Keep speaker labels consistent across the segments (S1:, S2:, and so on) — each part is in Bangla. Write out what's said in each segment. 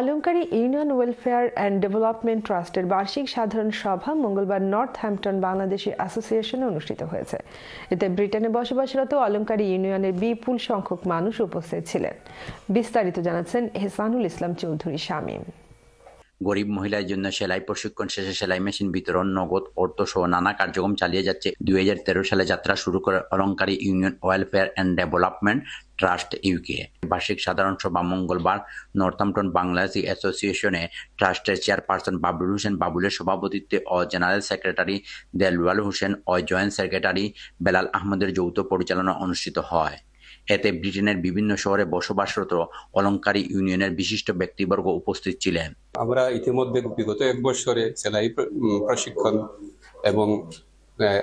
S1: Alankari union welfare and development ট্রাস্টের বার্ষিক সাধারণ সভা মঙ্গলবার নর্থ হ্যাম্পটন বাংলাদেশি অ্যাসোসিয়েশনে অনুষ্ঠিত হয়েছে। এতে ব্রিটেনে বসবাসরত অলঙ্কারী ইউনিয়নের বিপুল সংখ্যক মানুষ উপস্থিত ছিলেন। বিস্তারিত জানাচ্ছেন হেসানুল ইসলাম চৌধুরী শামীম।
S2: গরিব মহিলার জন্য সেলাই, প্রশিক্ষণ শেষে সেলাই মেশিন, বিতরণ, নগদ, অর্থ সহ নানা কার্যক্রম চালিয়ে যাচ্ছে। দুই হাজার তেরো সালে যাত্রা শুরু করে Alankari union welfare and development trust UK বার্ষিক সাধারণ সভা মঙ্গলবার নর্থাম্পটন বাংলাদেশি অ্যাসোসিয়েশনে ট্রাস্টের চেয়ারপারসন বাবুল হোসেন বাবুলের সভাপতিত্বে ও জেনারেল সেক্রেটারি দেলওয়াল হোসেন ও জয়েন্ট সেক্রেটারি বেলাল আহমদের যৌথ পরিচালনা অনুষ্ঠিত হয়। এতে ব্রিটেনের বিভিন্ন শহরে বসবাসরত অলঙ্কারী ইউনিয়নের বিশিষ্ট ব্যক্তিবর্গ উপস্থিত ছিলেন।
S3: আমরা ইতিমধ্যে বিগত এক বছরে সেলাই প্রশিক্ষণ এবং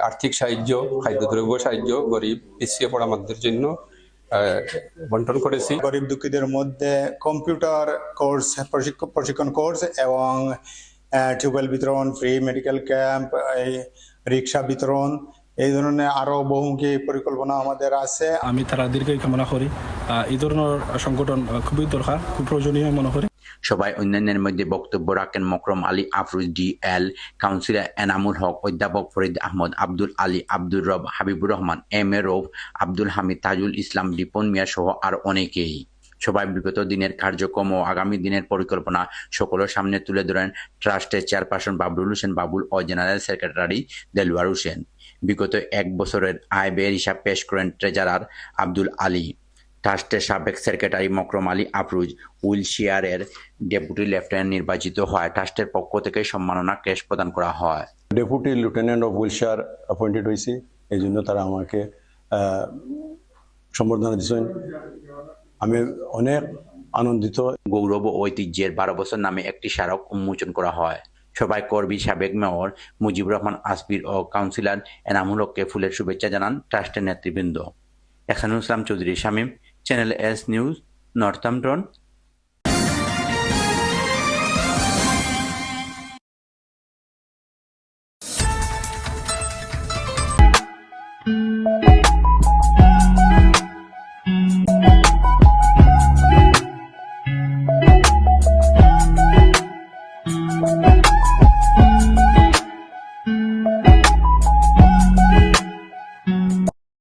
S3: আর্থিক সাহায্য খাদ্যদ্রব্য সাহায্য গরিব পিছিয়ে পড়া মানুষদের জন্য আহ, বন্টন করেছি।
S4: গরিব দুঃখীদের মধ্যে কম্পিউটার কোর্স প্রশিক্ষণ প্রশিক্ষণ কোর্স এবং টিউবওয়েল বিতরণ ফ্রি মেডিকেল ক্যাম্প রিক্সা বিতরণ এই ধরনের আরও বহুমুখী পরিকল্পনা আমাদের আছে।
S5: আমি তারা দীর্ঘই কামনা করি। এই ধরনের সংগঠন খুবই দরকার খুব প্রয়োজনীয় মনে করি।
S2: সবাই অন্যান্যের মধ্যে বক্তব্য রাখেন Mokarram Ali Afruz D L councillor Enamul Haque অধ্যাপক ফরিদ আহমদ আব্দুল আলী আব্দুর রব হাবিবুর রহমান এম এ রৌফ আব্দুল হামিদ তাজুল ইসলাম রিপন মিয়া সহ আর অনেকেই। সবাই বিগত দিনের কার্যক্রম ও আগামী দিনের পরিকল্পনা সকলের সামনে তুলে ধরেন ট্রাস্টের চেয়ারপারসন বাবুল হোসেন বাবুল ও জেনারেল সেক্রেটারি দেলওয়ার হোসেন। বিগত এক বছরের আয় ব্যয়ের হিসাব পেশ করেন ট্রেজারার আব্দুল আলী। ট্রাস্টের সাবেক সেক্রেটারি মকরম আলী আফরুজ উইলশিয়ারের ডেপুটি লেফটেন্যান্ট নির্বাচিত হয় ট্রাস্টের পক্ষ থেকে সম্মাননা ক্যাশ প্রদান করা হয়।
S6: Deputy lieutenant of Wiltshire appointed হয়েছি। এই জন্য তারা আমাকে সম্বর্ধনা দিচ্ছেন আমি অনেক আনন্দিত।
S2: গৌরব ও ঐতিহ্যের বারো বছর নামে একটি স্মারক উন্মোচন করা হয়। সবাই কর্মী, সাবেক মেয়র মুজিবুর রহমান, আসবির ও কাউন্সিলর এনামুল হককে ফুলের শুভেচ্ছা জানান ট্রাস্টের নেতৃবৃন্দ। Ekhanul Islam Chowdhury, Shamim, channel S news, Northampton